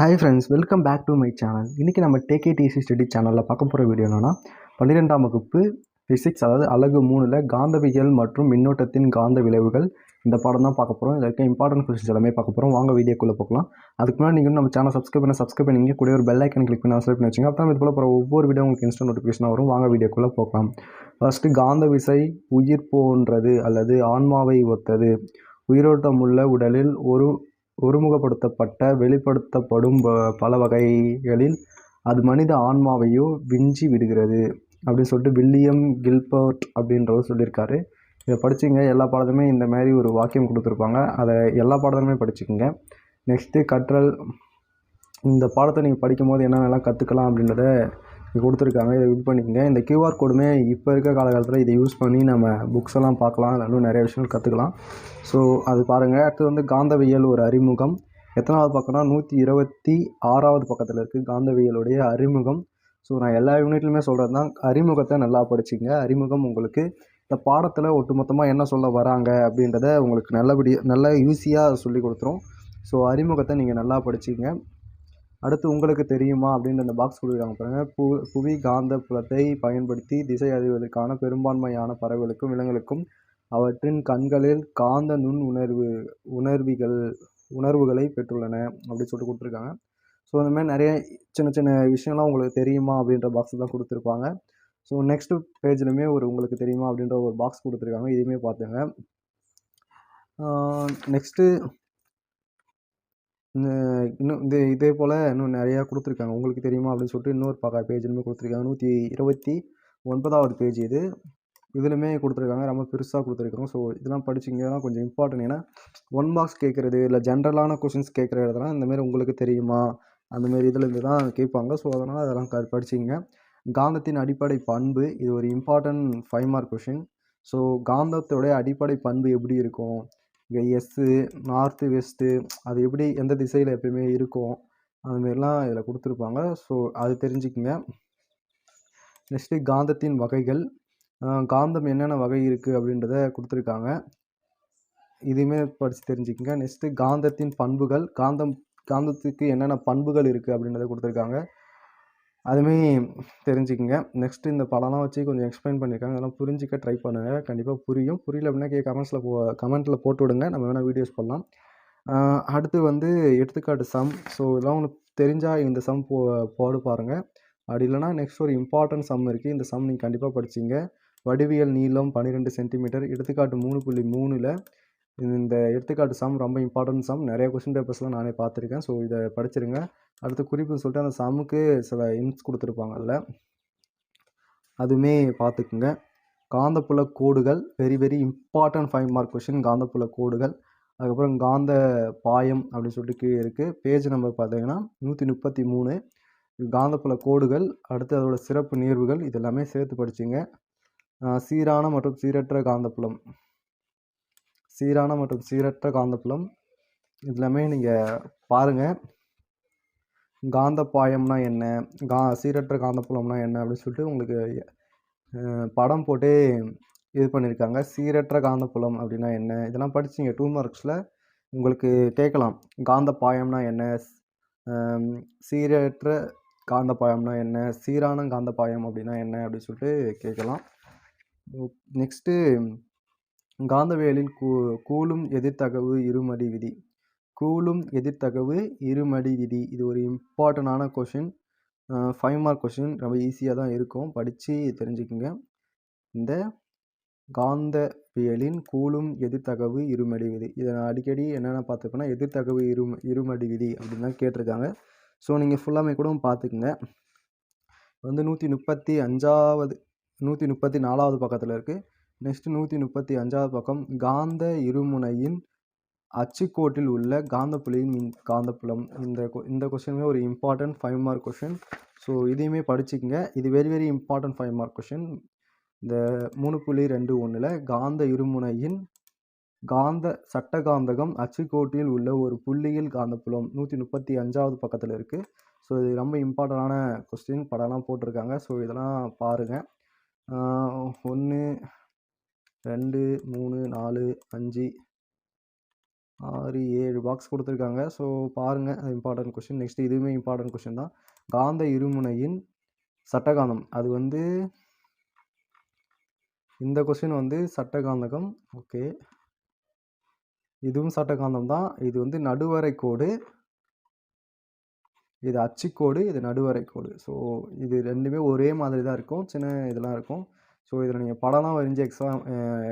Hi friends welcome back to my channel இன்றைக்கி நம்ம டேகேடிசி study சேனலில் பார்க்க போகிற வீடியோ என்னன்னா பன்னிரெண்டாம் வகுப்பு ஃபிசிக்ஸ் அதாவது அழகு மூணில் காந்தவியல் மற்றும் மின்னோட்டத்தின் காந்த விளைவுகள். இந்த பாடம் தான் பார்க்க போகிறோம் இதில் இருக்க இம்பார்ட்டன்ட் கொஸ்டின்ஸ் எல்லாமே பார்க்க போகிறோம் வாங்க வீடியோக்குள்ளே போகலாம். அதுக்கு முன்னாடி நீங்கள் நம்ம சேனல் சப்ஸ்கிரைப் பண்ண சப்ஸ்கிரைப் பண்ணிங்க கூட ஒரு பெல் ஐக்கன் கிளிக் பண்ணி சப்ஸ்கிரைப் பண்ணி வச்சுங்க அப்புறம் இது போல் போகிற ஒவ்வொரு வீடியோ உங்களுக்கு இன்ஸ்டன்ட் நோட்டிஃபிகேஷன் வரும். வாங்க வீடியோக்குள்ளே போகலாம். ஃபஸ்ட்டு காந்த விசை உயிர் போன்றது அல்லது ஆன்மாவை ஒத்தது. உயிரோட்டமுள்ள உடலில் ஒரு ஒருமுகப்படுத்தப்பட்ட வெளிப்படுத்தப்படும் ப- பல வகைகளில் அது மனித ஆன்மாவையோ விஞ்சி விடுகிறது. அப்படின்னு சொல்லிட்டு வில்லியம் கில்பர்ட் அப்படின்றவர் சொல்லியிருக்காரு. இதை படிச்சுங்க எல்லா பாடத்துமே இந்த மாதிரி ஒரு வாக்கியம் கொடுத்துருப்பாங்க. அதை எல்லா பாடத்துமே படிச்சுக்கோங்க. நெக்ஸ்ட்டு கற்றல். இந்த பாடத்தை நீங்கள் படிக்கும்போது என்னென்னலாம் கற்றுக்கலாம் அப்படின்றத கொடுத்துருக்காங்க. இதை யூஸ் பண்ணிக்கங்க. இந்த கியூஆர் கோடுமே இப்போ இருக்க காலகட்டத்தில் இதை யூஸ் பண்ணி நம்ம புக்ஸ் எல்லாம் பார்க்கலாம். அதில் இன்னும் நிறைய விஷயங்கள் கற்றுக்கலாம் ஸோ அது பாருங்கள் அடுத்து வந்து காந்தவியல் ஒரு அறிமுகம். எத்தனாவது பக்கம்னா நூற்றி இருபத்தி ஆறாவது பக்கத்தில் இருக்குது காந்தவியலுடைய அறிமுகம். ஸோ நான் எல்லா யூனிட்லையுமே சொல்கிறது தான் அறிமுகத்தை நல்லா படிச்சுங்க அறிமுகம் உங்களுக்கு இந்த பாடத்தில் ஒட்டுமொத்தமாக என்ன சொல்ல வராங்க அப்படின்றத உங்களுக்கு நல்லபடி நல்ல ஈஸியாக சொல்லி கொடுத்துரும். ஸோ அறிமுகத்தை நீங்கள் நல்லா படிச்சுங்க அடுத்து உங்களுக்கு தெரியுமா அப்படின்னு அந்த பாக்ஸ் கொடுக்குறாங்க பாருங்கள் பு புவி காந்த புலத்தை பயன்படுத்தி திசை அறிவதற்கான பெரும்பான்மையான பறவைகளுக்கும் விலங்குகளுக்கும் அவற்றின் கண்களில் காந்த நுண் உணர்வு உணர்விகள் உணர்வுகளை பெற்றுள்ளன அப்படின்னு சொல்லிட்டு கொடுத்துருக்காங்க. ஸோ அந்த மாதிரி நிறைய சின்ன சின்ன விஷயம்லாம் உங்களுக்கு தெரியுமா அப்படின்ற பாக்ஸ் தான் கொடுத்துருப்பாங்க. ஸோ நெக்ஸ்ட் பேஜ்லையுமே ஒரு உங்களுக்கு தெரியுமா அப்படின்ற ஒரு பாக்ஸ் கொடுத்துருக்காங்க. இதையுமே பார்த்துங்க. நெக்ஸ்ட்டு இன்னும் இந்த இதே போல் இன்னும் நிறையா கொடுத்துருக்காங்க. உங்களுக்கு தெரியுமா அப்படின்னு சொல்லிட்டு இன்னொரு பக்க பேஜ்லையுமே கொடுத்துருக்காங்க. நூற்றி இருபத்தி ஒன்பதாவது பேஜ் இது. இதுலையுமே கொடுத்துருக்காங்க. ரொம்ப பெருசாக கொடுத்துருக்காங்க ஸோ இதெல்லாம் படிச்சிங்கன்னா கொஞ்சம் இம்பார்ட்டன்ட் ஏன்னா ஒன் மார்க்ஸ் கேட்குறது இல்லை ஜென்ரலான கொஷின்ஸ் கேட்குற இடத்துல இந்தமாரி உங்களுக்கு தெரியுமா? அந்தமாரி இதுலேருந்து தான் கேட்பாங்க. ஸோ அதனால் அதெல்லாம் க படிச்சிங்க காந்தத்தின் அடிப்படை பண்பு இது ஒரு important five mark question so காந்தத்தோடைய அடிப்படை பண்பு எப்படி இருக்கும்? இங்கே எஸ்ஸு நார்த்து வெஸ்ட்டு அது எப்படி எந்த திசையில் எப்பயுமே இருக்கும் அதுமாரிலாம் இதில் கொடுத்துருப்பாங்க. ஸோ அது தெரிஞ்சுக்குங்க. நெக்ஸ்ட்டு காந்தத்தின் வகைகள். காந்தம் என்னென்ன வகை இருக்குது அப்படின்றத கொடுத்துருக்காங்க. இதுவுமே படித்து தெரிஞ்சுக்கங்க. நெக்ஸ்ட்டு காந்தத்தின் பண்புகள். காந்தம் காந்தத்துக்கு என்னென்ன பண்புகள் இருக்குது அப்படின்றத கொடுத்துருக்காங்க. அதுவுமே தெரிஞ்சுக்கங்க. நெக்ஸ்ட்டு இந்த படம்லாம் வச்சு கொஞ்சம் எக்ஸ்பிளைன் பண்ணியிருக்காங்க. அதெல்லாம் புரிஞ்சிக்க ட்ரை பண்ணுங்கள் கண்டிப்பாக புரியும். புரியல அப்படின்னா கே கமெண்ட்ஸில் போ கமெண்ட்டில் போட்டு விடுங்க. நம்ம வேணால் வீடியோஸ் பண்ணலாம் அடுத்து வந்து எடுத்துக்காட்டு சம் ஸோ இதெல்லாம் உங்களுக்கு தெரிஞ்சால் இந்த சம் போ போடு பாருங்கள் அப்படி இல்லைனா நெக்ஸ்ட் ஒரு இம்பார்ட்டன்ட் சம் இருக்குது இந்த சம் நீங்கள் கண்டிப்பாக படிச்சிங்க. வடிவியல் நீளம் பன்னிரெண்டு சென்டிமீட்டர் எடுத்துக்காட்டு மூணு புள்ளி மூணில் இந்த எடுத்துக்காட்டு சம் ரொம்ப இம்பார்ட்டன்ட் சம் நிறைய கொஸ்டின் பேப்பர்ஸ்லாம் நானே பார்த்துருக்கேன். ஸோ இதை படிச்சிருங்க. அடுத்து குறிப்புன்னு சொல்லிட்டு அந்த சம்முக்கு சில இன்ஸ் கொடுத்துருப்பாங்க அதில். அதுவுமே பார்த்துக்குங்க. காந்தப்புல கோடுகள் very very important five mark question காந்தப்புல கோடுகள் அதுக்கப்புறம் காந்த பாயம் அப்படின்னு சொல்லிட்டு கீழே இருக்குது பேஜ் நம்பர் பார்த்தீங்கன்னா நூற்றி முப்பத்தி மூணு. காந்தப்புல கோடுகள் அடுத்து அதோட சிறப்பு நீர்வுகள் இதெல்லாமே சேர்த்து படிச்சிங்க. சீரான மற்றும் சீரற்ற காந்தப்புலம். சீரான மற்றும் சீரற்ற காந்தப்புலம். இதெல்லாமே நீங்கள் பாருங்கள் காந்த பாயம்னா என்ன? கா சீரற்ற காந்தப்புலம்னா என்ன அப்படின்னு சொல்லிட்டு உங்களுக்கு படம் போட்டு இது பண்ணியிருக்காங்க சீரற்ற காந்தப்புலம் அப்படின்னா என்ன? இதெல்லாம் படிச்சிங்க. டூ மார்க்ஸில் உங்களுக்கு கேட்கலாம். காந்த பாயம்னா என்ன சீரற்ற காந்த பாயம்னா என்ன? சீரான காந்த பாயம் அப்படின்னா என்ன அப்படின்னு சொல்லிட்டு கேட்கலாம். நெக்ஸ்ட்டு காந்தவியலில் கூ கூலும் எதிர்த்தகவு இருமடி விதி. கூலும் எதிர்த்தகவு இருமடி விதி. இது ஒரு இம்பார்ட்டண்டான கொஷின் ஃபைவ் மார்க் கொஷின் ரொம்ப ஈஸியாக தான் இருக்கும். படித்து தெரிஞ்சுக்குங்க. இந்த காந்தவியலின் கூலும் எதிர்த்தகவு இருமடி விதி. இதை நான் அடிக்கடி என்னென்ன பார்த்துக்கோன்னா எதிர்த்தகவு இரு இருமடி விதி அப்படின்னு தான் கேட்டிருக்காங்க. ஸோ நீங்கள் ஃபுல்லாமே கூட பார்த்துக்குங்க. வந்து நூற்றி முப்பத்தி அஞ்சாவது நூற்றி முப்பத்தி நாலாவது பக்கத்தில் இருக்குது நெக்ஸ்ட்டு நூற்றி முப்பத்தி அஞ்சாவது பக்கம் காந்த இருமுனையின் அச்சுக்கோட்டில் உள்ள காந்தப்புலியின் மின் காந்தப்புலம். இந்த கொ- இந்த கொஸ்டினுமே ஒரு important five mark question so இதையுமே படிச்சுக்கங்க. இது very very important five mark question இந்த மூணு புள்ளி ரெண்டு ஒன்றில் காந்த இருமுனையின் காந்த சட்ட காந்தகம் அச்சுக்கோட்டில் உள்ள ஒரு புள்ளியில் காந்தப்புலம். நூற்றி முப்பத்தி அஞ்சாவது பக்கத்தில் இருக்குது ஸோ இது ரொம்ப இம்பார்ட்டண்டான கொஸ்டின் படம்லாம் போட்டிருக்காங்க. ஸோ இதெல்லாம் பாருங்கள் ஒன்று ரெண்டு மூணு நாலு அஞ்சு ஆறு ஏழு பாக்ஸ் கொடுத்துருக்காங்க. ஸோ பாருங்கள் அது இம்பார்ட்டன்ட் கொஷின் நெக்ஸ்ட் இதுவுமே இம்பார்ட்டன்ட் கொஷின் தான். காந்த இருமுனையின் சட்டகாந்தம். அது வந்து இந்த கொஷின் வந்து சட்டகாந்தகம். ஓகே இதுவும் சட்டகாந்தம் தான். இது வந்து நடுவரை கோடு. இது அச்சுக்கோடு இது நடுவரை கோடு. ஸோ இது ரெண்டுமே ஒரே மாதிரி தான் இருக்கும். சின்ன இதெல்லாம் இருக்கும். ஸோ இதில் நீங்கள் படம்லாம் வரைஞ்சி எக்ஸாம்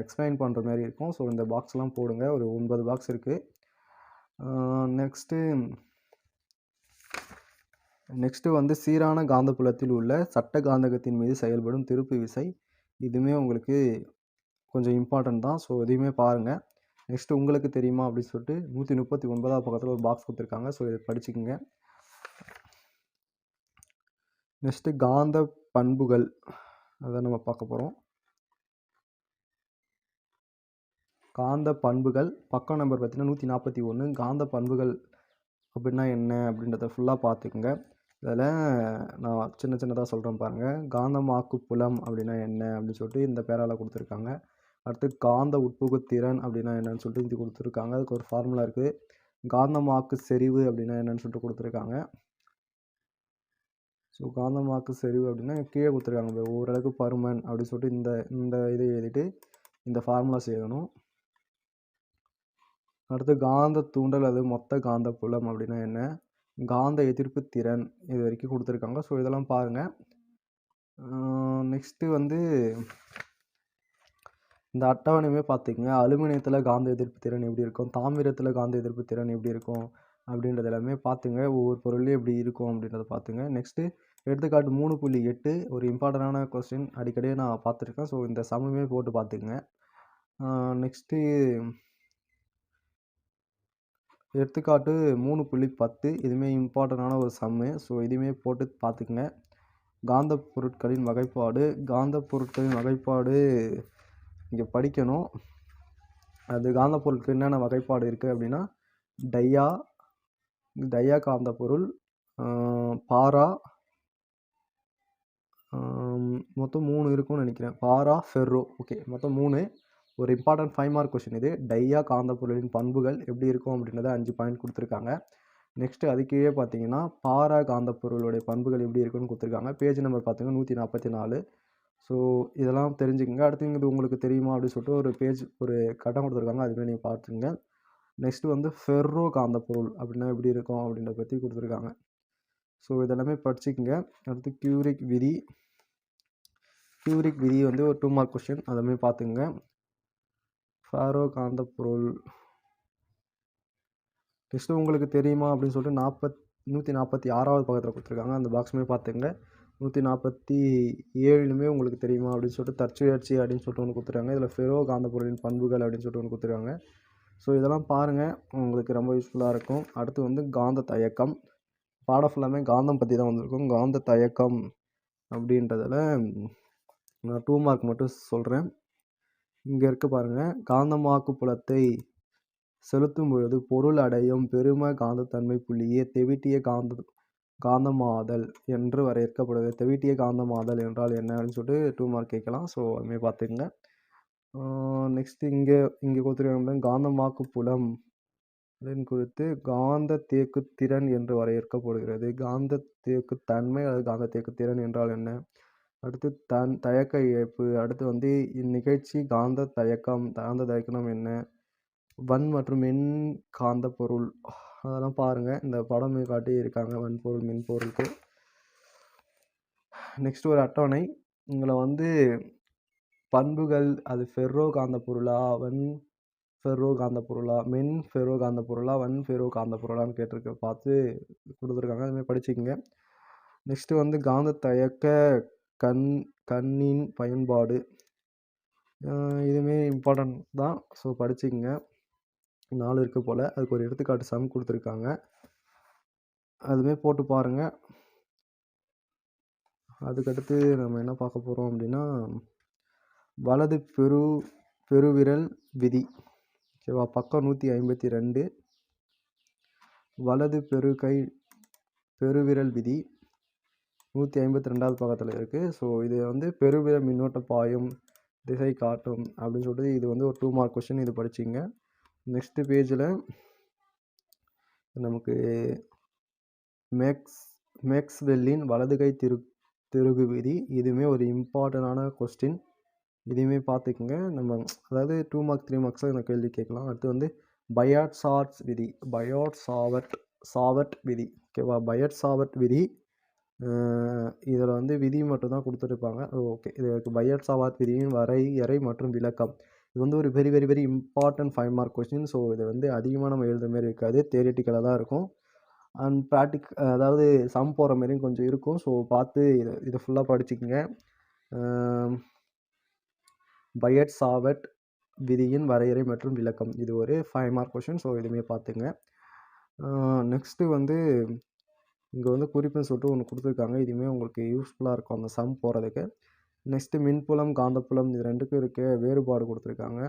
எக்ஸ்பிளைன் பண்ணுற மாதிரி இருக்கும். ஸோ இந்த பாக்ஸ்லாம் போடுங்க. ஒரு ஒன்பது பாக்ஸ் இருக்குது நெக்ஸ்ட்டு நெக்ஸ்ட்டு வந்து சீரான காந்தப்புலத்தில் உள்ள சட்ட காந்தகத்தின் மீது செயல்படும் திருப்பு விசை. இதுவுமே உங்களுக்கு கொஞ்சம் இம்பார்ட்டன்ட் தான். ஸோ இதையுமே பாருங்கள் நெக்ஸ்ட்டு உங்களுக்கு தெரியுமா அப்படின்னு சொல்லிட்டு நூற்றி முப்பத்தி ஒன்பதாவது பக்கத்தில் ஒரு பாக்ஸ் கொடுத்துருக்காங்க. ஸோ இதை படிச்சுக்கோங்க. நெக்ஸ்ட்டு காந்த பண்புகள். அதை நம்ம பார்க்க போகிறோம் காந்த பண்புகள் பக்கம் நம்பர் பார்த்தீங்கன்னா நூற்றி நாற்பத்தி ஒன்று காந்த பண்புகள் அப்படின்னா என்ன அப்படின்றத ஃபுல்லாக பார்த்துக்குங்க. இதில் நான் சின்ன சின்னதாக சொல்கிறேன் பாருங்கள் காந்தமாக்கு புலம் அப்படின்னா என்ன அப்படின்னு சொல்லிட்டு இந்த பேரால் கொடுத்துருக்காங்க. அடுத்து காந்த உட்புகுத்திறன் அப்படின்னா என்னன்னு சொல்லிட்டு இது கொடுத்துருக்காங்க. அதுக்கு ஒரு ஃபார்முலா இருக்குது காந்தமாக்கு செறிவு அப்படின்னா என்னன்னு சொல்லிட்டு கொடுத்துருக்காங்க. ஸோ காந்தமாக்கு செறிவு அப்படின்னா கீழே கொடுத்துருக்காங்க ஓரளவுக்கு பருமன் அப்படின்னு சொல்லிட்டு இந்த இந்த இதை எழுதிட்டு இந்த ஃபார்முலாஸ் எழுதணும் அடுத்து காந்த தூண்டல் அது மொத்த காந்த புலம் அப்படின்னா என்ன? காந்த எதிர்ப்பு திறன் இது வரைக்கும் கொடுத்துருக்காங்க. ஸோ இதெல்லாம் பாருங்கள் நெக்ஸ்ட்டு வந்து இந்த அட்டவணையுமே பார்த்துக்கங்க. அலுமினியத்தில் காந்த எதிர்ப்பு திறன் எப்படி இருக்கும்? தாமிரத்தில் காந்த எதிர்ப்பு திறன் எப்படி இருக்கும்? அப்படின்றது எல்லாமே பார்த்துங்க. ஒவ்வொரு பொருளையும் எப்படி இருக்கும் அப்படின்றத பார்த்துங்க. நெக்ஸ்ட்டு எடுத்துக்காட்டு மூணு புள்ளி எட்டு ஒரு இம்பார்ட்டண்டான கொஸ்டின் அடிக்கடி நான் பார்த்துருக்கேன். ஸோ இந்த சமமே போட்டு பார்த்துக்குங்க. நெக்ஸ்ட்டு எடுத்துக்காட்டு மூணு புள்ளி பத்து. இதுவுமே இம்பார்ட்டண்டான ஒரு சம்மு ஸோ இதுவுமே போட்டு பார்த்துக்குங்க. காந்த பொருட்களின் வகைப்பாடு. காந்த பொருட்களின் வகைப்பாடு இங்கே படிக்கணும். அது காந்த பொருட்கள் என்னென்ன வகைப்பாடு இருக்குது அப்படின்னா டையா டையா காந்த பொருள் பாரா மொத்தம் மூணு இருக்கும்னு நினைக்கிறேன். பாரா ஃபெர்ரோ. ஓகே மொத்தம் மூணு. ஒரு இம்பார்ட்டன்ட் ஃபைவ் மார்க் கொஷின் இது. டையா காந்த பொருளின் பண்புகள் எப்படி இருக்கும் அப்படின்றத அஞ்சு பாயிண்ட் கொடுத்துருக்காங்க. நெக்ஸ்ட்டு அதுக்கே பார்த்தீங்கன்னா பாரா காந்த பொருளுடைய பண்புகள் எப்படி இருக்குன்னு கொடுத்துருக்காங்க. பேஜ் நம்பர் பார்த்தீங்கன்னா நூற்றி நாற்பத்தி நாலு. ஸோ இதெல்லாம் தெரிஞ்சுக்கோங்க. அடுத்து இது உங்களுக்கு தெரியுமா அப்படின்னு சொல்லிட்டு ஒரு பேஜ் ஒரு கட்டம் கொடுத்துருக்காங்க. அதுவே நீங்கள் பார்த்துங்க நெக்ஸ்ட்டு வந்து ஃபெர்ரோ காந்த பொருள் அப்படின்னா எப்படி இருக்கும் அப்படின்றத பற்றி கொடுத்துருக்காங்க. ஸோ இதெல்லாமே படிச்சுக்கோங்க. அடுத்து கியூரிக் விதி. கியூரிக் விதி வந்து ஒரு டூ மார்க் கொஷின் அதெல்லாமே பார்த்துங்க ஃபாரோ காந்த பொருள் நெக்ஸ்ட்டு உங்களுக்கு தெரியுமா அப்படின்னு சொல்லிட்டு நாற்பத் நூற்றி நாற்பத்தி ஆறாவது பக்கத்தில் கொடுத்துருக்காங்க. அந்த பாக்ஸுமே பார்த்துங்க நூற்றி நாற்பத்தி ஏழுமே உங்களுக்கு தெரியுமா அப்படின்னு சொல்லிட்டு தற்சுழற்சி அப்படின்னு சொல்லிட்டு ஒன்று கொடுத்துருக்காங்க. இதில் ஃபெரோ காந்த பொருளின் பண்புகள் அப்படின்னு சொல்லிட்டு ஒன்று கொடுத்துருக்காங்க. ஸோ இதெல்லாம் பாருங்கள் உங்களுக்கு ரொம்ப யூஸ்ஃபுல்லாக இருக்கும். அடுத்து வந்து காந்த தயக்கம். பாடம் ஃபுல்லாமே காந்தம் பற்றி தான் வந்திருக்கும். காந்த தயக்கம் அப்படின்றதில் நான் டூ மார்க் மட்டும் சொல்கிறேன் இங்கே இருக்க பாருங்கள் காந்தமாக்கு புலத்தை செலுத்தும் பொழுது பொருள் அடையும் பெரும காந்தத்தன்மை புள்ளியே தெவிட்டிய காந்த காந்தமாதல் என்று வரையறுக்கப்படுது தெவிட்டிய காந்தமாதல் என்றால் என்ன அப்படின்னு சொல்லிட்டு டூ மார்க் கேட்கலாம். ஸோ அதுமாதிரி பார்த்துக்குங்க. நெக்ஸ்ட்டு இங்கே இங்கே கொடுத்துருக்காங்க காந்தமாக்கு புலம் அப்படின்னு குறித்து காந்த தேக்கு திறன் என்று வரையறுக்கப்படுகிறது. காந்த தேக்கு தன்மை அல்லது காந்த தேக்கு திறன் என்றால் என்ன? அடுத்து தன் தயக்க இழப்பு அடுத்து வந்து இந்நிகழ்ச்சி காந்த தயக்கம். காந்த தயக்கம் என்ன? வன் மற்றும் மின் காந்த பொருள். அதெல்லாம் பாருங்கள் இந்த படம் காட்டி இருக்காங்க வன்பொருள் மின்பொருளுக்கு நெக்ஸ்ட் ஒரு அட்டவணை. உங்களை வந்து பண்புகள் அது ஃபெர்ரோ காந்த பொருளா? வன் ஃபெர்ரோ காந்த பொருளா? மென் ஃபெரோ காந்த பொருளா? வன் ஃபெரோ காந்த பொருளான்னு கேட்டிருக்க பார்த்து கொடுத்துருக்காங்க. அதுமாதிரி படிச்சுக்கோங்க. நெக்ஸ்ட்டு வந்து காந்த தயக்க கண் கண்ணின் பயன்பாடு. இதுவுமே இம்பார்ட்டன்ட் தான். ஸோ படிச்சுக்கோங்க. நாலு இருக்குது போல். அதுக்கு ஒரு எடுத்துக்காட்டு சம் கொடுத்துருக்காங்க. அதுவுமே போட்டு பாருங்கள் அதுக்கடுத்து நம்ம என்ன பார்க்க போகிறோம் அப்படின்னா வலது பெரு பெருவிரல் விதி. சரிவா பக்கம் நூற்றி ஐம்பத்தி ரெண்டு வலது பெருகை பெருவிரல் விதி நூற்றி ஐம்பத்தி ரெண்டாவது பக்கத்தில் இருக்குது ஸோ இது வந்து பெருவிரல் மின்னோட்ட பாயும் திசை காட்டும் அப்படின்னு சொல்லிட்டு இது வந்து ஒரு டூ மார்க் கொஷின் இது படிச்சிங்க. நெக்ஸ்ட்டு பேஜில் நமக்கு மேக்ஸ் மேக்ஸ்வெல்லின் வலதுகை திரு திருகு விதி. இதுவுமே ஒரு இம்பார்ட்டண்டான கொஸ்டின் இதையுமே பார்த்துக்குங்க. நம்ம அதாவது டூ மார்க் த்ரீ மார்க்ஸாக இந்த கேள்வி கேட்கலாம். அடுத்து வந்து பயாட் சார்ட்ஸ் விதி. பயாட் சாவர்ட் சாவர்ட் விதி. ஓகேவா பயாட் சாவர்ட் விதி. இதில் வந்து விதி மட்டும்தான் கொடுத்துருப்பாங்க. ஓகே இதுக்கு பயாட் சாவர்ட் விதியின் வரையறை மற்றும் விளக்கம். இது வந்து ஒரு very very very important five mark question so இதை வந்து அதிகமாக நம்ம எழுதுற மாதிரி இருக்காது. தேரிட்டிக்கலாக தான் இருக்கும். அண்ட் ப்ராக்டிக் அதாவது சம் போகிற மாதிரியும் கொஞ்சம் இருக்கும். ஸோ பார்த்து இதை இதை ஃபுல்லாக படிச்சுக்கோங்க. பயட் சாவட் விதியின் வரையறை மற்றும் விளக்கம். இது ஒரு ஃபைவ் மார்க் கொஷின் ஸோ இதுவுமே பார்த்துங்க. நெக்ஸ்ட்டு வந்து இங்கே வந்து குறிப்புன்னு சொல்லிட்டு ஒன்று கொடுத்துருக்காங்க. இதுவுமே உங்களுக்கு யூஸ்ஃபுல்லாக இருக்கும் அந்த சம் போகிறதுக்கு நெக்ஸ்ட்டு மின்புலம் காந்தப்புலம் இது ரெண்டுக்கும் இருக்க வேறுபாடு கொடுத்துருக்காங்க.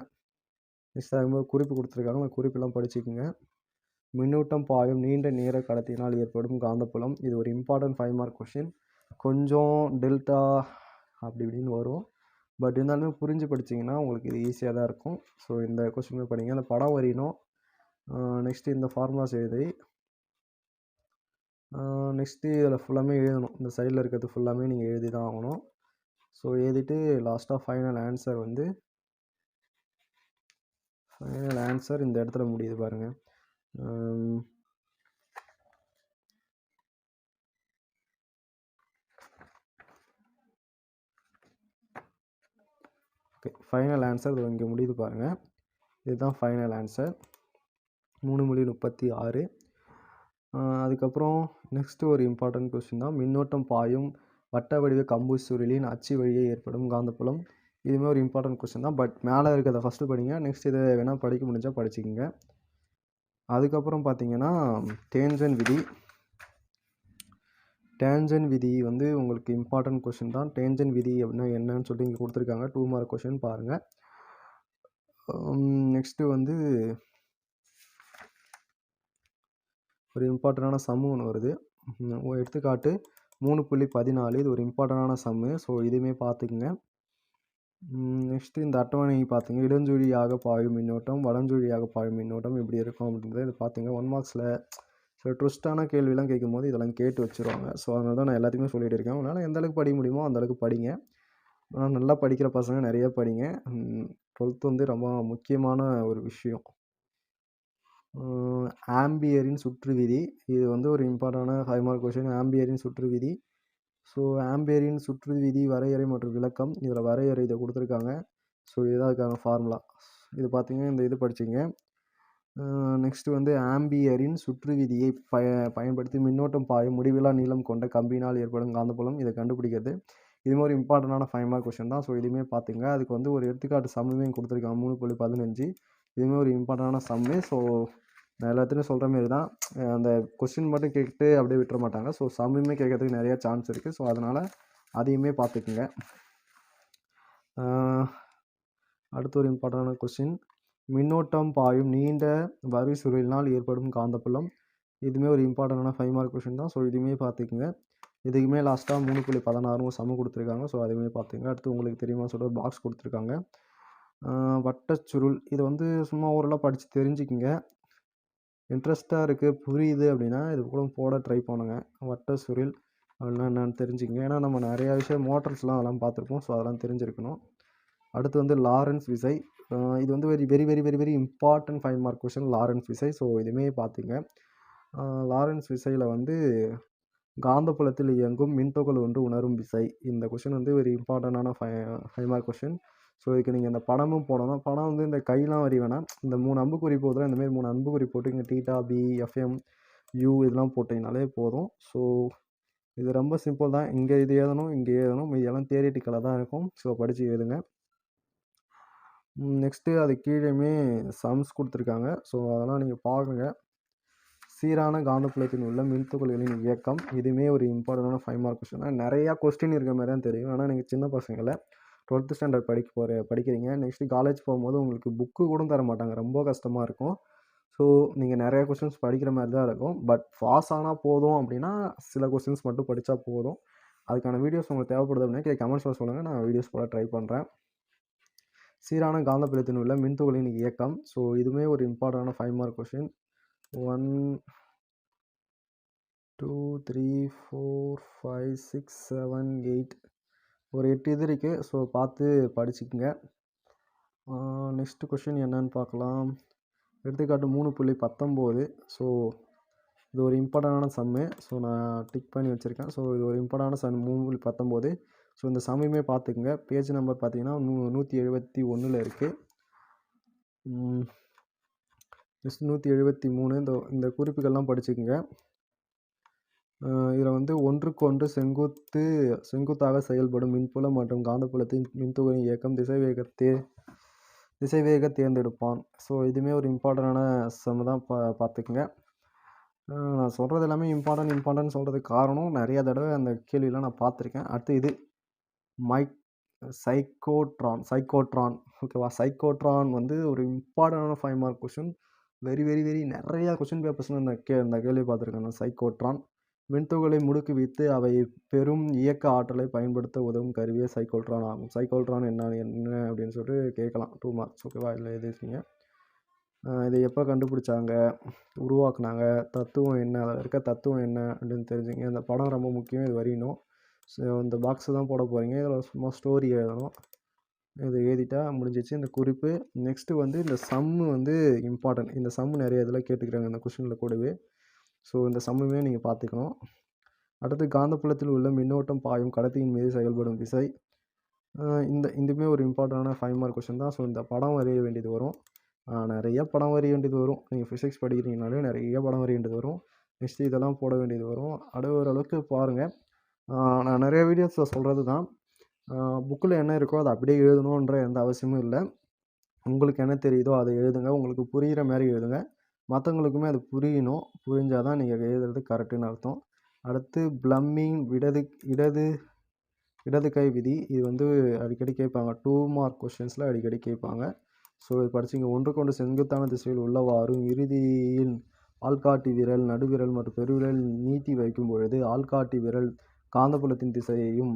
நெக்ஸ்ட் அதுமாதிரி குறிப்பு கொடுத்துருக்காங்க. அந்த குறிப்பெல்லாம் படிச்சுக்கோங்க. மின்னூட்டம் பாயும் நீண்ட நேர கடத்தினால் ஏற்படும் காந்தப்புலம். இது ஒரு இம்பார்ட்டன்ட் ஃபைவ் மார்க் கொஷின் கொஞ்சம் டெல்டா அப்படி இப்படின்னு வரும். பட் இருந்தாலுமே புரிஞ்சு படிச்சிங்கன்னா உங்களுக்கு இது ஈஸியாக தான் இருக்கும். ஸோ இந்த கொஸ்டின் படிங்க. அந்த படம் வரையணும். நெக்ஸ்ட்டு இந்த ஃபார்முலாஸ் எழுதி நெக்ஸ்ட்டு இதில் ஃபுல்லாமே எழுதணும். இந்த சைடில் இருக்கிறது ஃபுல்லாமே நீங்கள் எழுதி தான் ஆகணும். ஸோ எழுதிட்டு லாஸ்ட்டாக ஃபைனல் ஆன்சர் வந்து ஃபைனல் ஆன்சர் இந்த இடத்துல முடியுது பாருங்கள் ஓகே ஃபைனல் ஆன்சர் இது இங்கே முடியுது பாருங்கள் இதுதான் ஃபைனல் ஆன்சர் மூணு மொழி முப்பத்தி ஆறு. அதுக்கப்புறம் நெக்ஸ்ட்டு ஒரு இம்பார்ட்டன்ட் கொஸ்டின் தான். மின்னோட்டம் பாயும் வட்ட வடிவ கம்பு சுருளின் அச்சு வழியே ஏற்படும் காந்தப்புலம். இதுவுமே ஒரு இம்பார்ட்டன்ட் கொஸ்டின் தான். பட் மேலே இருக்கிறத ஃபஸ்ட்டு படிங்க. நெக்ஸ்ட் இதை வேணால் படிக்க முடிஞ்சால் படிச்சுக்கோங்க. அதுக்கப்புறம் பார்த்தீங்கன்னா டேஞ்சன் விதி. டேஞ்சன் விதி வந்து உங்களுக்கு இம்பார்ட்டன்ட் கொஷின் தான். டேஞ்சன் விதி அப்படின்னா என்னன்னு சொல்லிட்டு இங்கே கொடுத்துருக்காங்க. டூ மார்க் கொஷின் பாருங்கள் நெக்ஸ்ட்டு um, வந்து ஒரு இம்பார்ட்டண்டான சம்மு ஒன்று வருது. எடுத்துக்காட்டு. மூணு புள்ளி பதினாலு இது ஒரு இம்பார்ட்டண்டான சம்மு ஸோ இதுவுமே பார்த்துக்குங்க. நெக்ஸ்ட்டு இந்த அட்டவணை பார்த்துங்க. இடஞ்சுழியாக பாயும் மின்னோட்டம் வலஞ்சுழியாக பாயும் மின்னோட்டம் எப்படி இருக்கும் அப்படின்றத இது பார்த்துங்க. ஒன் மார்க்ஸில் சில ட்விஸ்ட்டான கேள்விலாம் கேட்கும்போது இதெல்லாம் கேட்டு வச்சுருவாங்க. ஸோ அதனால தான் நான் எல்லாத்தையுமே சொல்லிகிட்டு இருக்கேன். அதனால் எந்த அளவுக்கு படிக்க முடியுமோ அந்த அளவுக்கு படிங்க. ஆனால் நல்லா படிக்கிற பசங்க நிறைய படிங்க. டுவெல்த் வந்து ரொம்ப முக்கியமான ஒரு விஷயம். ஆம்பியரின் சுற்று விதி இது வந்து ஒரு இம்பார்ட்டண்டான ஹை மார்க் கொஷின் ஆம்பியரின் சுற்று விதி ஸோ ஆம்பியரின் சுற்று விதி வரையறை மற்றும் விளக்கம். இதில் வரையறை இதை கொடுத்துருக்காங்க. ஸோ இதுதான் இருக்காங்க ஃபார்முலா இது பார்த்தீங்கன்னா இந்த இது படிச்சிங்க. நெக்ஸ்ட்டு வந்து ஆம்பியரின் சுற்று விதியை பய பயன்படுத்தி மின்னோட்டம் பாயும் முடிவிலா நீளம் கொண்ட கம்பினால் ஏற்படும் காந்தப்புலம் இதை கண்டுபிடிக்கிறது. இது மாதிரி இம்பார்ட்டண்டான ஃபைவ் மார்க் கொஷின் தான். ஸோ இதுவுமே பார்த்துங்க. அதுக்கு வந்து ஒரு எடுத்துக்காட்டு சம்முமே கொடுத்துருக்காங்க. மூணு புள்ளி பதினஞ்சு. இதுவுமே ஒரு இம்பார்ட்டண்டான சம்மு ஸோ நான் எல்லாத்துலேயும் சொல்கிற மாரி தான். அந்த கொஸ்டின் மட்டும் கேட்டு அப்படியே விட்டுற மாட்டாங்க. ஸோ சம்முமே கேட்கறதுக்கு நிறையா சான்ஸ் இருக்குது ஸோ அதனால் அதையுமே பார்த்துக்குங்க. அடுத்து ஒரு இம்பார்ட்டண்டான கொஸ்டின் மின்னோட்டம் பாயும் நீண்ட வரி சுருளினால் ஏற்படும் காந்தப்புலம். இதுவுமே ஒரு இம்பார்ட்டண்டான ஃபைவ் மார்க் கொஷின் தான். ஸோ இதுவுமே பார்த்துக்குங்க. இதுக்குமே லாஸ்ட்டாக மூணு புள்ளி பதினாறும் சம கொடுத்துருக்காங்க. ஸோ அதுவுமே பார்த்துங்க அடுத்து உங்களுக்கு தெரியுமா? சொல்கிற பாக்ஸ் கொடுத்துருக்காங்க. வட்டச்சுருள் இது வந்து சும்மா ஓரளவு படித்து தெரிஞ்சுக்கிங்க. இன்ட்ரெஸ்ட்டாக இருக்குது புரியுது அப்படின்னா இது கூட போட ட்ரை பண்ணுங்க. வட்ட சுருள் அப்படின்னா என்னென்னு தெரிஞ்சுக்கங்க. ஏன்னா நம்ம நிறையா விஷயம் மோட்டர்ஸ்லாம் அதெல்லாம் பார்த்துருப்போம். ஸோ அதெல்லாம் தெரிஞ்சிருக்கணும். அடுத்து வந்து லாரன்ஸ் விசை. இது வந்து very very very very very important five mark question Lorentz விசை. ஸோ இதுவுமே பார்த்துங்க லாரன்ஸ் விசையில் வந்து காந்தப்புலத்தில் இயங்கும் மின்தொகல் ஒன்று உணரும் விசை. இந்த கொஷின் வந்து ஒரு இம்பார்ட்டண்டான five five mark question so இதுக்கு நீங்கள் இந்த படமும் போடணும். படம் வந்து இந்த கையெலாம் வரி வேணாம். இந்த மூணு அம்புக்குறி போதும் இந்தமாரி மூணு அம்புக்குறி போட்டு இங்கே டீட்டா பி எஃப்எம் யூ இதெல்லாம் போட்டிங்கனாலே போதும். ஸோ இது ரொம்ப சிம்பிள் தான். இங்கே இது எழுதணும் இங்கே எழுதணும். இதெல்லாம் தியரிட்டிக்கலாக தான் இருக்கும். ஸோ படித்து எழுதுங்க. நெக்ஸ்ட்டு அது கீழேயுமே சம்ஸ் கொடுத்துருக்காங்க. ஸோ அதெல்லாம் நீங்கள் பாருங்க. சீரான காந்தப்புலத்தில் உள்ள மின்துகள்களின் இயக்கம். இதுவுமே ஒரு இம்பார்ட்டண்டான ஃபைவ் மார்க் கொஸ்டின் தான் நிறையா கொஸ்டின் இருக்கிற மாதிரி தான் தெரியும். ஆனால் நீங்கள் சின்ன பசங்களை டுவெல்த்து ஸ்டாண்டர்ட் படிக்க போகிற படிக்கிறீங்க. நெக்ஸ்ட்டு காலேஜ் போகும்போது உங்களுக்கு புக்கு கூட தர மாட்டாங்க. ரொம்ப கஷ்டமாக இருக்கும். ஸோ நீங்கள் நிறையா கொஸ்டின்ஸ் படிக்கிற மாதிரி தான் இருக்கும். பட் பாஸ் ஆனால் போதும் அப்படின்னா சில கொஸ்டின்ஸ் மட்டும் படித்தா போதும். அதுக்கான வீடியோஸ் உங்களுக்கு தேவைப்படுது அப்படின்னா கீழே கமெண்ட்ஸில் சொல்லுங்கள் நான் வீடியோஸ் போட ட்ரை பண்ணுறேன் சீரான காந்தப்புலத்தில் உள்ள மின்துகளின் இயக்கம். ஸோ இதுவுமே ஒரு இம்பார்ட்டண்டான five mark question one two three four five six seven eight ஒரு எட்டு இது இருக்குது ஸோ பார்த்து படிச்சுக்கங்க. நெக்ஸ்ட் கொஷின் என்னன்னு பார்க்கலாம். எடுத்துக்காட்டு மூணு புள்ளி பத்தொம்போது. ஸோ இது ஒரு இம்பார்ட்டண்டான சம்மு ஸோ நான் டிக் பண்ணி வச்சுருக்கேன். ஸோ இது ஒரு இம்பார்ட்டண்டான சம் மூணு புள்ளி பத்தொம்போது. ஸோ இந்த சமயமே பார்த்துக்குங்க. பேஜ் நம்பர் பார்த்தீங்கன்னா நூ நூற்றி எழுபத்தி ஒன்றில் இருக்குது நெக்ஸ்ட் நூற்றி எழுபத்தி மூணு. இந்த இந்த குறிப்புகள்லாம் படிச்சுக்கோங்க. இதில் வந்து ஒன்றுக்கொன்று செங்குத்து செங்குத்தாக செயல்படும் மின்புலம் மற்றும் காந்தப்புலத்தின் மின்துகளின் இயக்கம் திசைவேகத்தே திசைவேக தேர்ந்தெடுப்பான். ஸோ இதுவுமே ஒரு இம்பார்ட்டண்டான சம் தான் பா பார்த்துக்குங்க. நான் சொல்கிறது எல்லாமே இம்பார்ட்டன்ட் இம்பார்ட்டன்ட் சொல்கிறதுக்கு காரணம் நிறையா தடவை அந்த கேள்வியெலாம் நான் பார்த்துருக்கேன். அடுத்து இது. மைக் சைக்கோட்ரான் சைக்கோட்ரான். ஓகேவா சைக்கோட்ரான் வந்து ஒரு இம்பார்ட்டண்டான five mark question very very very நிறையா கொஷின் பேப்பர்ஸில் இந்த கே இந்த கேள்வி பார்த்துருக்கேன் நான். சைக்கோட்ரான். விண்துகளை முடுக்கி வைத்து அவை பெரும் இயக்க ஆற்றலை பயன்படுத்த உதவும் கருவியே சைக்கோல்ட்ரான் ஆகும். சைக்கோட்ரான் என்ன என்ன அப்படின்னு சொல்லிட்டு கேட்கலாம். டூ மார்க்ஸ் ஓகேவா இல்லை எழுதிருக்கீங்க இதை எப்போ கண்டுபிடிச்சாங்க? உருவாக்குனாங்க? தத்துவம் என்ன? அதில் இருக்க தத்துவம் என்ன அப்படின்னு தெரிஞ்சுங்க. அந்த படம் ரொம்ப முக்கியம். இது வரையணும். ஸோ இந்த பாக்ஸை தான் போட போகிறீங்க இதில் சும்மா ஸ்டோரி எழுதணும். இது எழுதிட்டா முடிஞ்சிச்சு இந்த குறிப்பு. நெக்ஸ்ட்டு வந்து இந்த சம்மு வந்து இம்பார்ட்டன்ட் இந்த சம்மு நிறைய இதில் கேட்டுக்கிறாங்க. இந்த கொஷினில் கூடவே. ஸோ இந்த சம்முமே நீங்கள் பார்த்துக்கணும். அடுத்து காந்தப்புலத்தில் உள்ள மின்னோட்டம் பாயும் கடத்தியின் மீது செயல்படும் விசை. இந்த இதுவுமே ஒரு இம்பார்ட்டண்டான ஃபைவ் மார்க் கொஷின் தான். ஸோ இந்த படம் வரைய வேண்டியது வரும். நிறைய படம் வரைய வேண்டியது வரும். நீங்கள் ஃபிசிக்ஸ் படிக்கிறீங்கனாலே நிறைய படம் வரைய வேண்டியது வரும். நெக்ஸ்ட்டு இதெல்லாம் போட வேண்டியது வரும். அட ஓரளவுக்கு பாருங்கள் நான் நிறைய வீடியோஸில் சொல்கிறது தான். புக்கில் என்ன இருக்கோ அதை அப்படியே எழுதணுன்ற எந்த அவசியமும் இல்லை. உங்களுக்கு என்ன தெரியுதோ அதை எழுதுங்க. உங்களுக்கு புரிகிற மாதிரி எழுதுங்க. மற்றவங்களுக்குமே அது புரியணும். புரிஞ்சால் தான் நீங்கள் எழுதுறது கரெக்டுன்னு அர்த்தம். அடுத்து ப்ளம்மிங் இடது இடது இடது கை விதி. இது வந்து அடிக்கடி கேட்பாங்க. டூ மார்க் கொஷின்ஸில் அடிக்கடி கேட்பாங்க. ஸோ இது படிச்சிங்க. ஒன்று கொண்டு செங்குத்தான திசையில் உள்ளவாறும் இறுதியில் ஆள்காட்டி விரல் நடுவிரல் மற்றும் பெருவிரல் நீட்டி வைக்கும் பொழுது ஆள்காட்டி விரல் காந்தப்புலத்தின் திசையையும்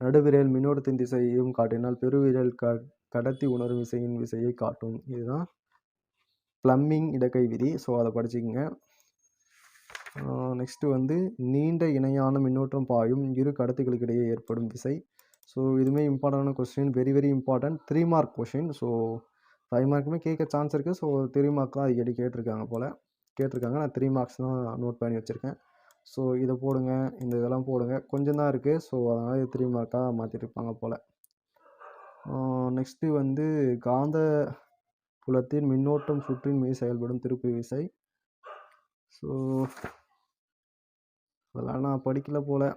நடுவிரல் மின்னோட்டத்தின் திசையையும் காட்டினால் பெருவிரல் க கடத்தி உணரும் விசையின் விசையை காட்டும். இதுதான் ப்ளம்மிங் இடக்கை விதி. ஸோ அதை படிச்சுக்கோங்க. நெக்ஸ்ட்டு வந்து நீண்ட இணையான மின்னோட்டம் பாயும் இரு கடத்திகளுக்கு இடையே ஏற்படும் விசை. ஸோ இதுவுமே இம்பார்ட்டண்டான question very very important three mark question so five மார்க்குமே கேட்க சான்ஸ் இருக்குது ஸோ த்ரீ மார்க் தான் அடிக்கடி கேட்டிருக்காங்க போல். கேட்டிருக்காங்க. நான் த்ரீ மார்க்ஸ் தான் நோட் பண்ணி வச்சுருக்கேன். ஸோ இதை போடுங்க இந்த இதெல்லாம் போடுங்க. கொஞ்சம் தான் இருக்குது ஸோ அதனால் இது த்ரீ மார்க்காக மாற்றிருப்பாங்க போல். நெக்ஸ்ட்டு வந்து காந்த புலத்தின் மின்னோட்டம் சுற்றின் மீது செயல்படும் திருப்பு விசை. ஸோ அதெல்லாம் நான் படிக்கல போல்.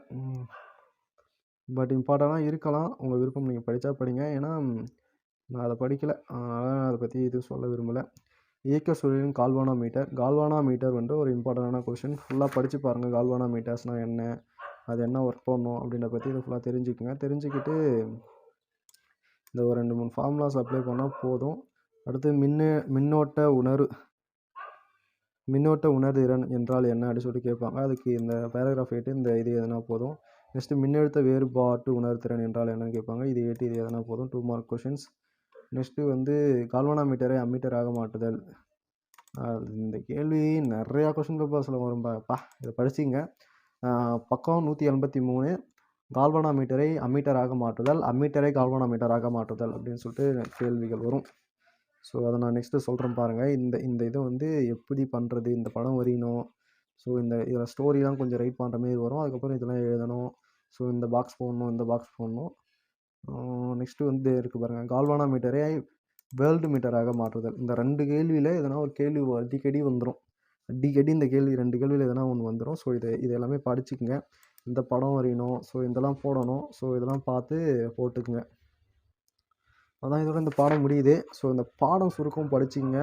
பட் இம்பார்ட்டண்ட்டாக இருக்கலாம். உங்கள் விருப்பம் நீங்கள் படித்தா படிங்க. ஏன்னா நான் அதை படிக்கலை. அதனால் நான் அதை பற்றி எதுவும் சொல்ல விரும்பலை. இயக்க சுழலின் கால்வானா மீட்டர் கால்வானா மீட்டர் வந்து ஒரு இம்பார்ட்டண்டான கொஷின் ஃபுல்லாக படித்து பாருங்கள் கால்வானா மீட்டர்ஸ்னால் என்ன? அது என்ன ஒர்க் பண்ணும் அப்படின்றத பற்றி இதை ஃபுல்லாக தெரிஞ்சுக்குங்க. தெரிஞ்சுக்கிட்டு இந்த ஒரு ரெண்டு மூணு ஃபார்முலாஸ் அப்ளை பண்ணால் போதும். அடுத்து மின்னு மின்னோட்ட உணர்வு. மின்னோட்ட உணர்திறன் என்றால் என்ன அப்படின்னு சொல்லிட்டு கேட்பாங்க. அதுக்கு இந்த பேராகிராஃப் எயிட்டு இந்த இது எதுனா போதும். நெக்ஸ்ட்டு மின்னழுத்த வேறுபாட்டு உணர்திறன் என்றால் என்னன்னு கேட்பாங்க. இது எயிட்டு இது எதனா போதும். டூ மார்க் கொஷின்ஸ் நெக்ஸ்ட்டு வந்து கால்வனா மீட்டரை ஆக மாட்டுதல். இந்த கேள்வி நிறையா கொஷின் பேப்பர்ஸில் வரும்பாப்பா இதை படிச்சிங்க. பக்கம் நூற்றி எண்பத்தி மூணு கால்வனா மீட்டரை அம்மீட்டராக மாற்றுதல் அம்மீட்டரை கால்வனா ஆக மாற்றுதல் அப்படின்னு சொல்லிட்டு கேள்விகள் வரும். ஸோ அதை நான் நெக்ஸ்ட்டு சொல்கிறேன் பாருங்கள் இந்த இந்த இதை வந்து எப்படி பண்ணுறது இந்த படம் வரையணும். ஸோ இந்த இதில் ஸ்டோரிலாம் கொஞ்சம் ரைட் பண்ணுற மாதிரி வரும். அதுக்கப்புறம் இதெல்லாம் எழுதணும். ஸோ இந்த பாக்ஸ் போடணும் இந்த பாக்ஸ் போடணும். நெக்ஸ்ட்டு வந்து இருக்குது பாருங்கள் கால்வானா மீட்டரை வேர்ல்டு மீட்டராக மாற்றுதல். இந்த ரெண்டு கேள்வியில் எதனா ஒரு கேள்வி அடிக்கடி வந்துடும் அடிக்கடி இந்த கேள்வி ரெண்டு கேள்வியில் எதனா ஒன்று வந்துடும் ஸோ இதை இது எல்லாமே படிச்சுக்கங்க. இந்த படம் வரையணும். ஸோ இதெல்லாம் போடணும். ஸோ இதெல்லாம் பார்த்து போட்டுக்குங்க. அதான் இதோட இந்த பாடம் முடியுது. ஸோ இந்த பாடம் சுருக்கம் படிச்சிங்க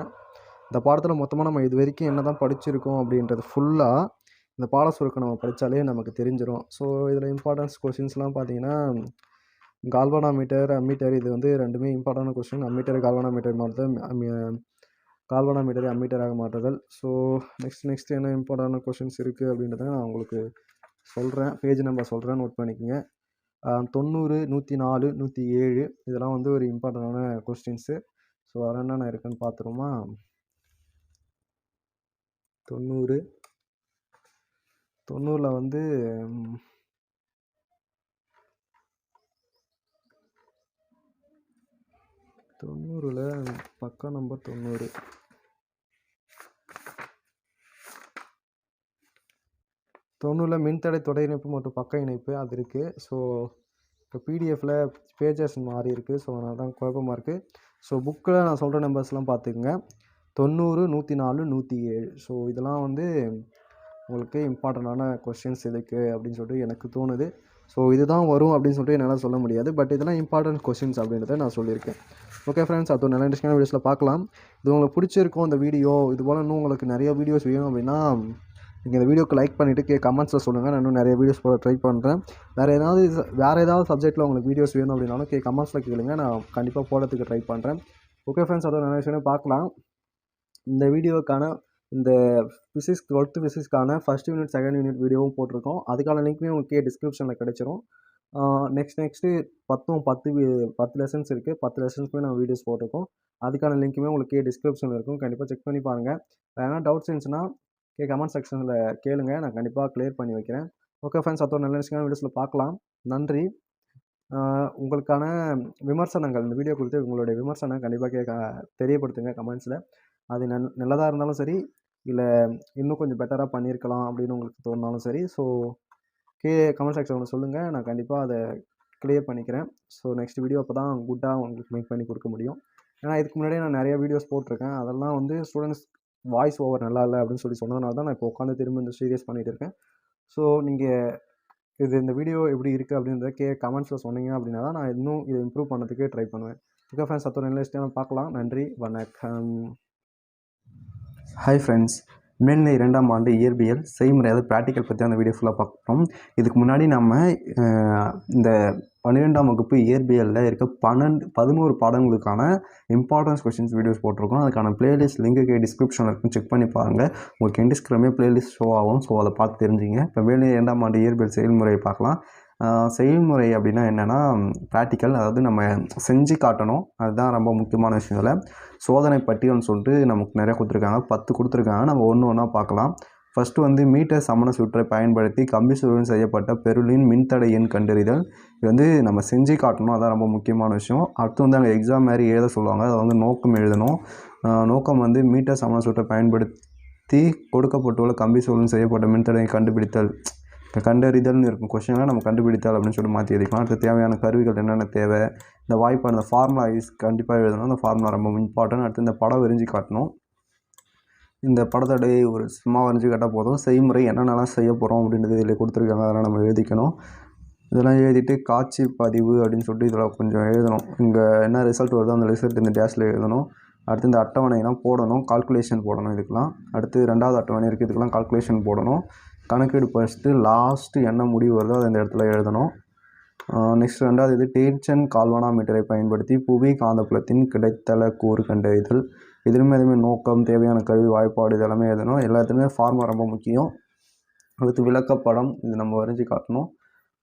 இந்த பாடத்தில் மொத்தமாக நம்ம இது வரைக்கும் என்ன தான் படிச்சிருக்கோம் அப்படின்றது ஃபுல்லாக இந்த பாட சுருக்கம் நம்ம படித்தாலே நமக்கு தெரிஞ்சிடும் ஸோ இதில் இம்பார்ட்டன்ஸ் கொஷின்ஸ்லாம் பார்த்தீங்கன்னா கால்வனாமீட்டர் அம்மீட்டர் இது வந்து ரெண்டுமே இம்பார்ட்டான கொஸ்டின் அம்மீட்டர் கால்வானா மீட்டர் மாற்றுதல் கால்வனாமீட்டர் அம்மீட்டராக மாற்றுதல். ஸோ நெக்ஸ்ட் நெக்ஸ்ட் என்ன இம்பார்ட்டான கொஷின்ஸ் இருக்குது அப்படின்றத நான் உங்களுக்கு சொல்கிறேன் பேஜ் நம்பர் சொல்கிறேன் நோட் பண்ணிக்கோங்க. தொண்ணூறு நூற்றி நாலு நூற்றி ஏழு இதெல்லாம் வந்து ஒரு இம்பார்ட்டண்டான கொஸ்டின்ஸு ஸோ அதெல்லாம் என்னென்ன இருக்குன்னு பார்த்துருமா தொண்ணூறு. தொண்ணூறில் வந்து தொண்ணூறில் பக்கா நம்பர் தொண்ணூறு. தொண்ணூறில் மின்தடை தொடை இணைப்பு மற்றும் பக்க இணைப்பு அது இருக்குது ஸோ இப்போ பிடிஎஃப்பில் பேஜஸ் மாறி இருக்குது ஸோ அதனால் தான் குழப்பமாக இருக்குது ஸோ புக்கில் நான் சொல்கிற நம்பர்ஸ்லாம் பார்த்துக்குங்க தொண்ணூறு நூற்றி நாலு நூற்றி ஏழு ஸோ இதெல்லாம் வந்து உங்களுக்கு இம்பார்ட்டண்டான கொஸ்டின்ஸ் இதுக்கு அப்படின்னு சொல்லிட்டு எனக்கு தோணுது. ஸோ இதுதான் வரும் அப்படின்னு சொல்லிட்டு என்னால் சொல்ல முடியாது. பட் இதெல்லாம் இம்பார்ட்டன்ட் கொஸ்டின்ஸ் அப்படின்றத நான் சொல்லியிருக்கேன். ஓகே ஃப்ரெண்ட்ஸ் அது நல்ல இன்ட்ரெஸ்டிங்கான வீடியோஸில் பார்க்கலாம். இது உங்களுக்கு பிடிச்சிருக்கும் இந்த வீடியோ இது போல் இன்னும் உங்களுக்கு நிறைய வீடியோஸ் வேணும் அப்படின்னா நீங்கள் இந்த வீடியோக்கு லைக் பண்ணிவிட்டு கே கமெண்ட்ஸில் சொல்லுங்கள் நான் இன்னும் நிறைய வீடியோஸ் போட ட்ரை பண்ணுறேன் வேறு ஏதாவது வேறு ஏதாவது சப்ஜெக்ட்டில் உங்களுக்கு வீடியோஸ் வேணும் அப்படின்னாலும் கே கமெண்ட்ஸில் கேளுங்க. நான் கண்டிப்பாக போடுறதுக்கு ட்ரை பண்ணுறேன் ஓகே ஃப்ரெண்ட்ஸ் அதோட நிறைய விஷயம் பார்க்கலாம். இந்த வீடியோக்கான இந்த ஃபிசிக்ஸ் டுவெல்த்து ஃபிசிக்ஸ்க்கான ஃபஸ்ட் யூனிட் செகண்ட் யூனிட் வீடியோவும் போட்டிருக்கோம். அதுக்கான லிங்க்குமே உங்களுக்கு டிஸ்கிரிப்ஷனில் கிடச்சிரும். நெக்ஸ்ட் நெக்ஸ்ட்டு பத்தும் பத்து பத்து லெசன்ஸ் இருக்குது பத்து லெசன்ஸ்க்குமே நான் வீடியோஸ் போட்டிருக்கோம். அதுக்கான லிங்க்குமே உங்களுக்கு டிஸ்கிரிப்ஷனில் இருக்கும். கண்டிப்பாக செக் பண்ணி பாருங்கள் வேறு டவுட்ஸ் இருந்துச்சுன்னா கே கமெண்ட் செக்ஷனில் கேளுங்க. நான் கண்டிப்பாக கிளியர் பண்ணி வைக்கிறேன். ஓகே ஃப்ரெண்ட்ஸ் அத்தோட நல்ல விஷயமான வீடியோஸில் பார்க்கலாம். நன்றி. உங்களுக்கான விமர்சனங்கள் இந்த வீடியோ குறித்து உங்களுடைய விமர்சனம் கண்டிப்பாக கேட்க தெரியப்படுத்துங்க கமெண்ட்ஸில் அது நல் நல்லதாக இருந்தாலும் சரி இல்லை இன்னும் கொஞ்சம் பெட்டராக பண்ணியிருக்கலாம் அப்படின்னு உங்களுக்கு தோணினாலும் சரி. ஸோ கே கமெண்ட் செக்ஷனில் சொல்லுங்கள் நான் கண்டிப்பாக அதை க்ளியர் பண்ணிக்கிறேன். ஸோ நெக்ஸ்ட் வீடியோ அப்போ தான் குட்டாக உங்களுக்கு மேக் பண்ணி கொடுக்க முடியும். ஏன்னா இதுக்கு முன்னாடியே நான் நிறைய வீடியோஸ் போட்டிருக்கேன். அதெல்லாம் வந்து ஸ்டூடெண்ட்ஸ் வாய்ஸ் ஓவர் நல்லா இல்லை அப்படின்னு சொல்லி சொன்னதுனால தான் நான் இப்போ உட்காந்து திரும்ப இந்த சீரியஸ் பண்ணிகிட்டு இருக்கேன். ஸோ நீங்கள் இது இந்த வீடியோ எப்படி இருக்குது அப்படின்றத கே கமெண்ட்ஸில் சொன்னீங்க அப்படின்னா தான் நான் இன்னும் இதை இம்ப்ரூவ் பண்ணுறதுக்கு ட்ரை பண்ணுவேன். ஓகே ஃப்ரெண்ட்ஸ் அத்தோட நல்ல பார்க்கலாம். நன்றி வணக்கம். ஹாய் ஃப்ரெண்ட்ஸ் மேல்நிலை இரண்டாம் ஆண்டு இயற்பியல் செய்முறை அதாவது ப்ராக்டிக்கல் பற்றி அந்த வீடியோ ஃபுல்லாக பார்க்குறோம் இதுக்கு முன்னாடி நம்ம இந்த பன்னிரெண்டாம் வகுப்பு இயற்பியலில் இருக்க பன்னெண்டு பதினோரு பாடங்களுக்கான இம்பார்ட்டன்ஸ் கொஷின்ஸ் வீடியோஸ் போட்டிருக்கோம். அதுக்கான பிளேலிஸ்ட் லிங்க்கு டிஸ்கிரிப்ஷனில் இருக்கும். செக் பண்ணி பாருங்கள் உங்களுக்கு இண்டிஸ்கிரமே பிளேலிஸ்ட் ஷோ ஆகும் ஸோ அதை பார்த்து தெரிஞ்சுங்க. இப்போ மேல்நிலை இரண்டாம் ஆண்டு இயற்பியல் செயல்முறையை பார்க்கலாம். செயல்முறை அப்படின்னா என்னென்னா ப்ராக்டிக்கல் அதாவது நம்ம செஞ்சு காட்டணும். அதுதான் ரொம்ப முக்கியமான விஷயம் இதில். சோதனை பட்டியல்னு சொல்லிட்டு நமக்கு நிறைய கொடுத்துருக்காங்க. பத்து கொடுத்துருக்காங்க. நம்ம ஒன்று ஒன்றா பார்க்கலாம். ஃபஸ்ட்டு வந்து மீட்டர் சமண சுற்றை பயன்படுத்தி கம்பி சுருடன் செய்யப்பட்ட பெருளின் மின்தடை எண் கண்டறிதல். இது வந்து நம்ம செஞ்சு காட்டணும். அதான் ரொம்ப முக்கியமான விஷயம். அடுத்து வந்து அங்கே எக்ஸாம் மாதிரி எழுத சொல்லுவாங்க. அதை வந்து நோக்கம் எழுதணும். நோக்கம் வந்து மீட்டர் சமண சுற்றை பயன்படுத்தி கொடுக்கப்பட்டுள்ள கம்பி சுருடன் செய்யப்பட்ட மின்தடையை கண்டுபிடித்தல். கண்டறிதல்னு இருக்கும் கொஷினில் நம்ம கண்டுபிடித்தல் அப்படின்னு சொல்லி மாற்றி எழுதிக்கலாம். அடுத்து தேவையான கருவிகள் என்னென்ன தேவை? இந்த வாய்ப்பான அந்த ஃபார்முலா யூஸ் கண்டிப்பாக எழுதணும். அந்த ஃபார்முலா ரொம்ப இம்பார்ட்டன்ட் அடுத்து இந்த படம் விரிஞ்சு காட்டணும். இந்த படத்தோட ஒரு சும்மா வரைஞ்சி கேட்டால் போதும். செய்முறை என்னென்னலாம் செய்ய போகிறோம் அப்படின்றது இதில் கொடுத்துருக்காங்க. அதெல்லாம் நம்ம எழுதிக்கணும். இதெல்லாம் எழுதிட்டு காட்சி பதிவு அப்படின்னு சொல்லிட்டு இதில் கொஞ்சம் எழுதணும். இங்கே என்ன ரிசல்ட் வருதோ அந்த ரிசல்ட் இந்த டேஷில் எழுதணும். அடுத்து இந்த அட்டவணையெல்லாம் போடணும். கால்குலேஷன் போடணும். இதுக்கெலாம் அடுத்து ரெண்டாவது அட்டவணை இருக்குது இதுக்கெல்லாம் கால்குலேஷன் போடணும். கணக்கீடு ஃபஸ்ட்டு லாஸ்ட்டு என்ன முடிவு வருதோ அதை இந்த இடத்துல எழுதணும். நெக்ஸ்ட் ரெண்டாவது இது டேன்ஷன் கால்வனாமீட்டரை பயன்படுத்தி புவி காந்தப்புலத்தின் கிடைத்தல கூறு கண்டறிதல் இதுலையுமே எதுவுமே நோக்கம் தேவையான கல்வி வாய்ப்பாடு இதெல்லாமே எழுதணும். எல்லாத்துலேயுமே ஃபார்மா ரொம்ப முக்கியம். அடுத்து விளக்கப்படம் இது நம்ம வரைஞ்சி காட்டணும்.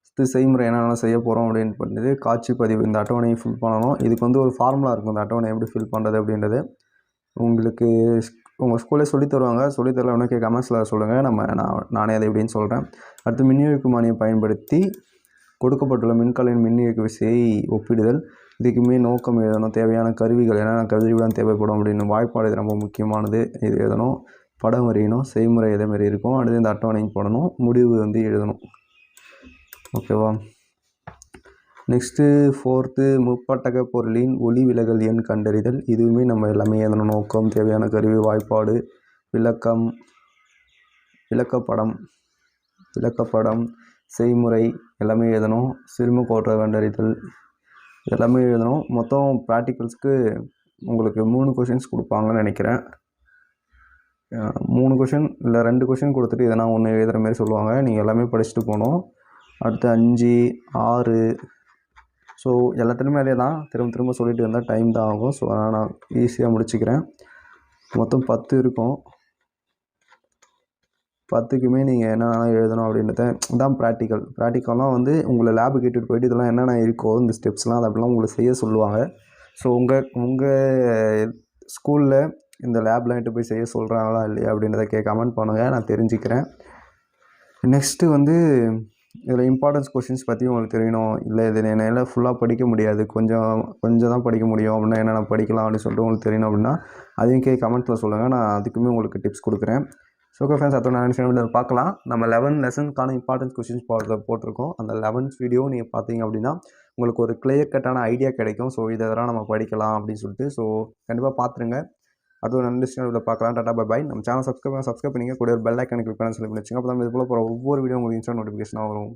அடுத்து செய்முறை என்னென்ன செய்ய போகிறோம் அப்படின்னு பண்ணுறது காட்சி பதிவு இந்த அட்டவணையை ஃபில் பண்ணணும். இதுக்கு வந்து ஒரு ஃபார்முலா இருக்கும். இந்த அட்டவணை எப்படி ஃபில் பண்ணுறது அப்படின்றது. உங்களுக்கு உங்கள் ஸ்கூலே சொல்லித் தருவாங்க. சொல்லித் தரல உனக்கு கமெண்ட்ஸில் சொல்லுங்கள் நம்ம நான் நானே அதை எப்படின்னு சொல்கிறேன் அடுத்து மின்னியக்கு மானியம் பயன்படுத்தி கொடுக்கப்பட்டுள்ள மின்கலையின் மின்னியக்கு விசையை ஒப்பிடுதல். இதுக்குமே நோக்கம் எழுதணும். தேவையான கருவிகள் என்னென்ன கருவிகளும் தேவைப்படும் அப்படின்னு வாய்ப்பாடு இது ரொம்ப முக்கியமானது. இது எழுதணும். படம் வரையணும். செய்முறை இதே மாதிரி இருக்கும். அடுத்து இந்த அட்டவணைக்கு போடணும். முடிவு வந்து எழுதணும். ஓகேவா? நெக்ஸ்ட்டு ஃபோர்த்து முப்பட்டக பொருளின் ஒளி விலகல் எண் கண்டறிதல். இதுவுமே நம்ம எல்லாமே எழுதணும் நோக்கம் தேவையான கருவி வாய்ப்பாடு விளக்கம் விளக்கப்படம் விளக்கப்படம் செய்முறை எல்லாமே எழுதணும். சிறும கோற்ற கண்டறிதல் எல்லாமே எழுதணும். மொத்தம் ப்ராக்டிக்கல்ஸ்க்கு உங்களுக்கு மூணு கொஷின்ஸ் கொடுப்பாங்கன்னு நினைக்கிறேன். மூணு கொஷின் இல்லை ரெண்டு கொஷின் கொடுத்துட்டு எதனா ஒன்று எழுதுகிற மாதிரி சொல்லுவாங்க. நீங்கள் எல்லாமே படிச்சுட்டு போகணும். அடுத்து அஞ்சு ஆறு ஸோ எல்லாத்துலேயுமே அதே தான் திரும்ப திரும்ப சொல்லிட்டு இருந்தால் டைம் தான் ஆகும். ஸோ அதனால் நான் ஈஸியாக முடிச்சுக்கிறேன். மொத்தம் பத்து இருக்கும். பத்துக்குமே நீங்கள் என்னென்ன எழுதணும் அப்படின்றத தான் ப்ராக்டிக்கல் ப்ராக்டிக்கல்லாம் வந்து உங்களை லேபு கேட்டுட்டு போயிட்டு இதெல்லாம் என்னென்ன இருக்கோ இந்த ஸ்டெப்ஸ்லாம் அது அப்படிலாம் உங்களை செய்ய சொல்லுவாங்க. ஸோ உங்கள் உங்கள் ஸ்கூலில் இந்த லேப்லாம் எட்டு போய் செய்ய சொல்கிறாங்களா இல்லையா அப்படின்றத கே கமெண்ட் பண்ணுங்கள் நான் தெரிஞ்சுக்கிறேன். நெக்ஸ்ட்டு வந்து இதில் இம்பார்ட்டன்ஸ் கொஷின்ஸ் பற்றி உங்களுக்கு தெரியணும். இல்லை இது என்னால் ஃபுல்லாக படிக்க முடியாது. கொஞ்சம் கொஞ்சம் தான் படிக்க முடியும். அப்படின்னா என்னென்ன படிக்கலாம் அப்படின்னு சொல்லிட்டு உங்களுக்கு தெரியணும் அப்படின்னா அதையும் கே கமெண்ட்டில் சொல்லுங்கள் நான் அதுக்குமே உங்களுக்கு டிப்ஸ் கொடுக்குறேன். ஸோ ஓகே ஃப்ரெண்ட்ஸ் அதோட நான் வீடியோ பார்க்கலாம். நம்ம லெவன் லெசனுக்கான இம்பார்ட்டன்ஸ் கொஷின்ஸ் போடுறத போட்டிருக்கோம். அந்த லெவன்த் வீடியோ நீங்கள் பார்த்தீங்க அப்படின்னா உங்களுக்கு ஒரு கிளியர் கட்டான ஐடியா கிடைக்கும். ஸோ இதெல்லாம் நம்ம படிக்கலாம் அப்படின்னு சொல்லிட்டு ஸோ கண்டிப்பாக பார்த்துருங்க. அதுவும் ஒரு நல்ல வீடியோ பார்க்கலாம். டாட்டா பை பாய் நம்ம சேனல் சப்ஸ்கிரைப் சப்ஸ்கிரைப் பண்ணிங்க கூட ஒரு பெல் ஐக்கன் கிளிக் பண்ண சொல்லி வச்சுங்க அப்போ தான் இது போல் போகிற ஒவ்வொரு வீடியோ உங்களுக்கு இன்ஸ்டா நோட்டிஃபிகேஷனாக வரும்.